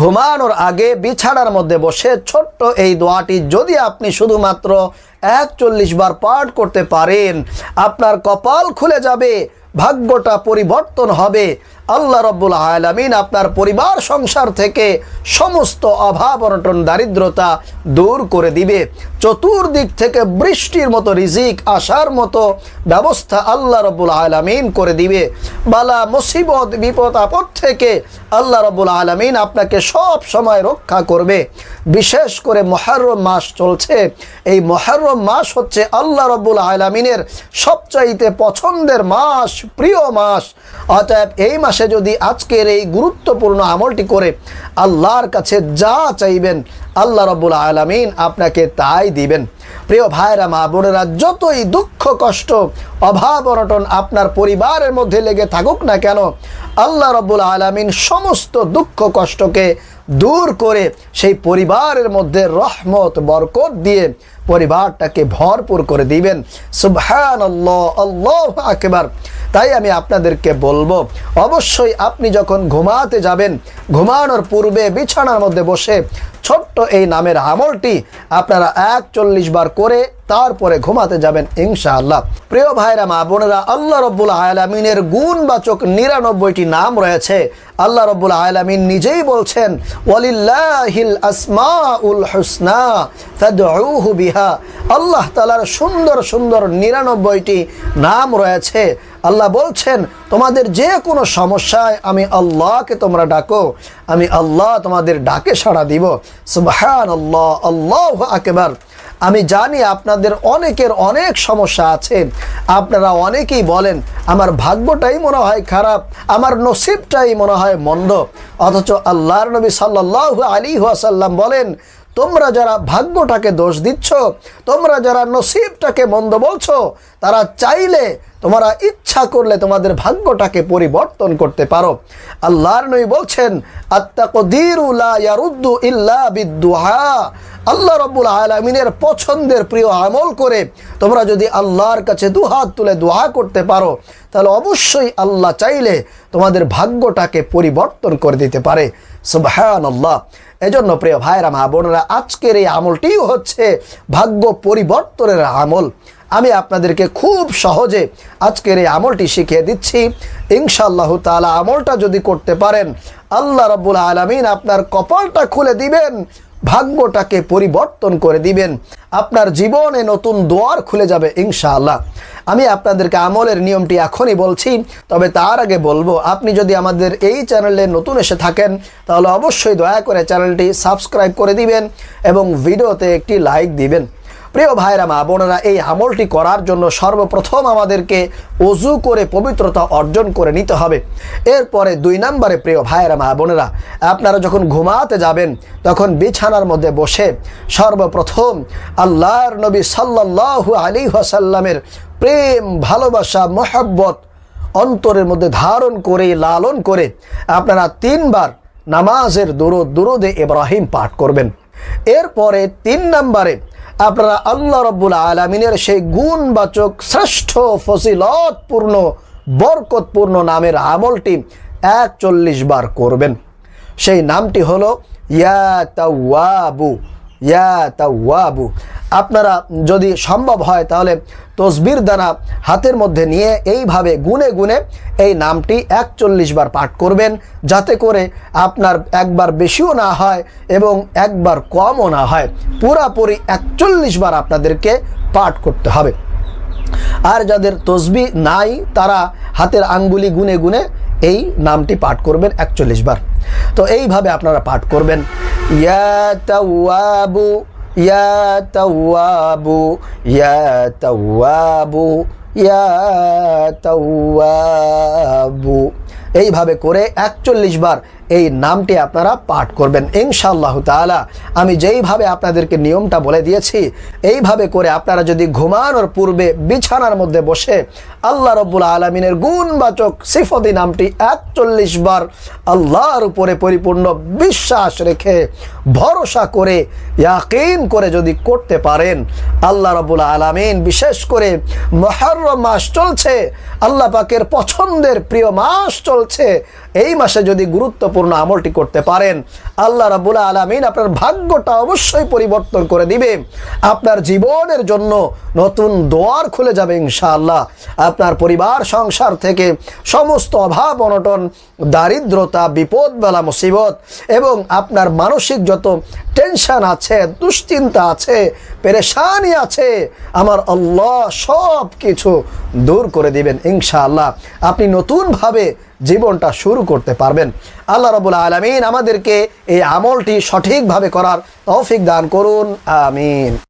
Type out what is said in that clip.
ঘুমানোর আগে বিছানার মধ্যে বসে ছোট্ট এই দোয়াটি যদি আপনি শুধুমাত্র একচল্লিশ বার পাঠ করতে পারেন, আপনার কপাল খুলে যাবে, ভাগ্যটা পরিবর্তন হবে। আল্লাহ রব্বুল আলমিন আপনার পরিবার, সংসার থেকে সমস্ত অভাব অনটন, দারিদ্রতা দূর করে দিবে। চতুর্দিক থেকে বৃষ্টির মতো রিজিক আসার মতো ব্যবস্থা আল্লাহ রব্বুল আলমিন করে দিবে। বালা, মুসিবত, বিপদ, আপদ থেকে আল্লাহ রব্বুল আলমিন আপনাকে সব সময় রক্ষা করবে। বিশেষ করে মহারম মাস চলছে। এই মহারম মাস হচ্ছে আল্লাহ রব্বুল আলমিনের সবচাইতে পছন্দের মাস, প্রিয় মাস। অতএব এই মাসে যদি আজকের এই গুরুত্বপূর্ণ আমলটি করে আল্লাহর কাছে যা চাইবেন, আল্লাহ রব্বুল আলমিন আপনাকে তাই দিবেন। প্রিয় ভাইরা, মা বোনেরা, যতই দুঃখ, কষ্ট, অভাব, অনটন আপনার পরিবারের মধ্যে লেগে থাকুক না কেন, আল্লাহ রব্বুল আলমিন সমস্ত দুঃখ, কষ্টকে দূর করে সেই পরিবারের মধ্যে রহমত, বরকত দিয়ে পরিবারটাকে ভরপুর করে দিবেন। সুবহান আল্লাহ আল্লাহ আকবার। তাই আমি আপনাদেরকে বলব, অবশ্যই আপনি যখন ঘুমাতে যাবেন, ঘুমানোর পূর্বে বিছানার মধ্যে বসে ছোট্ট এই নামের আমলটি আপনারা একচল্লিশ বার করে তারপরে ঘুমাতে যাবেন ইনশাআল্লাহ। প্রিয় ভাইরা, মা বোনেরা, আল্লাহ রব্বুল আলমিনের গুণবাচক নিরানব্বইটি নাম রয়েছে। আল্লাহ রব্বুল আলমিন নিজেই বলছেন, ওয়ালিল্লাহিল আসমাউল হুসনা ফাদউহু বিহা। আল্লাহ তালার সুন্দর সুন্দর নিরানব্বইটি নাম রয়েছে। আল্লাহ বলছেন, তোমাদের যে কোনো সমস্যায় আমি আল্লাহকে তোমরা ডাকো, আমি আল্লাহ তোমাদের ডাকে সাড়া দিব। সুবহান আল্লাহ আল্লাহ আকবার। আমি জানি আপনাদের অনেকের অনেক সমস্যা আছে। আপনারা অনেকেই বলেন, আমার ভাগ্যটাই মনে হয় খারাপ, আমার নসিবটাই মনে হয় মন্দ। অথচ আল্লাহর নবী সাল্লাহ আলী ওয়াসাল্লাম বলেন, তোমরা যারা ভাগ্যটাকে দোষ দিচ্ছ, তোমরা যারা নসিবটাকে মন্দ বলছো, তারা চাইলে তোমরা ইচ্ছা করলে তোমাদের ভাগ্যটাকে পরিবর্তন করতে পারো। আল্লাহর নবী বলছেন আল্লাহ রব্বুল আলমিনের পছন্দের প্রিয় আমল করে তোমরা যদি আল্লাহর কাছে দুহাত তুলে দোয়া করতে পারো, তাহলে অবশ্যই আল্লাহ চাইলে তোমাদের ভাগ্যটাকে পরিবর্তন করে দিতে পারে। সুবহান আল্লাহ এজন্য প্রিয় ভাইরা মা বোনেরা, আজকের এই আমলটিও হচ্ছে ভাগ্য পরিবর্তনের আমল। আমি আপনাদেরকে খুব সহজে আজকের এই আমলটি শিখিয়ে দিচ্ছি। ইনশাআল্লাহ তালা আমলটা যদি করতে পারেন, আল্লাহ রব্বুল আলমিন আপনার কপালটা খুলে দিবেন, ভাগ্যটাকে পরিবর্তন করে দিবেন। আপনার জীবনে নতুন দোয়ার খুলে যাবে ইনশাআল্লাহ। আমি আপনাদেরকে আমলের নিয়মটি এখনই বলছি, তবে তার আগে বলব, আপনি যদি আমাদের এই চ্যানেলে নতুন এসে থাকেন, তাহলে অবশ্যই দয়া করে চ্যানেলটি সাবস্ক্রাইব করে দিবেন এবং ভিডিওতে একটি লাইক দিবেন। প্রিয় ভাইরা, মা বোনেরা, এই আমলটি করার জন্য সর্বপ্রথম আমাদেরকে অজু করে পবিত্রতা অর্জন করে নিতে হবে। এরপরে দুই নম্বরে, প্রিয় ভাইরা, মা বোনেরা, আপনারা যখন ঘুমাতে যাবেন, তখন বিছানার মধ্যে বসে সর্বপ্রথম আল্লাহর নবী সাল্লাহ আলী ওয়াসাল্লামের প্রেম, ভালোবাসা, মহাব্বত অন্তরের মধ্যে ধারণ করে, লালন করে আপনারা তিনবার নামাজের দুরুদ, দুরুদে ইব্রাহিম পাঠ করবেন। এরপরে তিন নম্বরে আপনারা আল্লাহ রব্বুল আলমিনের সেই গুণবাচক, শ্রেষ্ঠ ফসিলতপূর্ণ বরকতপূর্ণ নামের আমলটি একচল্লিশ বার করবেন। সেই নামটি হলো, ইয়া তাওয়াবু। ইয়া আপনারা যদি সম্ভব হয় তাহলে তসবির দানা হাতের মধ্যে নিয়ে এইভাবে গুনে গুনে এই নামটি একচল্লিশ বার পাঠ করবেন, যাতে করে আপনার একবার বেশিও না হয় এবং একবার কমও না হয়। পুরাপুরি একচল্লিশ বার আপনাদেরকে পাঠ করতে হবে। আর যাদের তসবি নাই, তারা হাতের আঙ্গুলি গুনে গুনে এই নামটি পাঠ করবেন একচল্লিশ বার। তো এইভাবে আপনারা পাঠ করবেন। ইয়া তাওয়াবু ইয়া তাওয়াবু ইয়া তাওয়াবু ইয়া তাওয়াবু। এইভাবে করে একচল্লিশ বার এই নামটি আপনারা পাঠ করবেন। ইনশাআল্লাহ তাআলা, আমি যেইভাবে আপনাদেরকে নিয়মটা বলে দিয়েছি, এইভাবে করে আপনারা যদি ঘুমানোর পূর্বে বিছানার মধ্যে বসে আল্লাহ রব্বুল আলমিনের গুণবাচক সিফতি নামটি একচল্লিশ বার আল্লাহর উপরে পরিপূর্ণ বিশ্বাস রেখে ভরসা করে, ইয়াকিন করে যদি করতে পারেন, আল্লাহ রব্বুল আলমিন বিশেষ করে মহরম মাস চলছে, আল্লাহ পাকের পছন্দের প্রিয় মাস চলছে, এই মাসে যদি গুরুত্ব গুরুত্বপূর্ণ আমলটি করতে পারেন। আল্লাহ রাবুল আলমিন আপনার ভাগ্যটা অবশ্যই পরিবর্তন করে দিবে। আপনার জীবনের জন্য নতুন দোয়ার খুলে যাবে ইনশাআল্লাহ। আপনার পরিবার, সংসার থেকে সমস্ত অভাব, অনটন, দারিদ্রতা বিপদ বেলা মুসিবত এবং আপনার মানসিক যত টেনশন আছে, দুশ্চিন্তা আছে, পেরেশানি আছে, আমার আল্লাহ সব কিছু দূর করে দিবেন ইনশাআল্লাহ। আপনি নতুনভাবে জীবনটা শুরু করতে পারবেন। আল্লাহ রবুল আলমিন আমাদেরকে এই আমলটি সঠিকভাবে করার তৌফিক দান করুন, আমিন।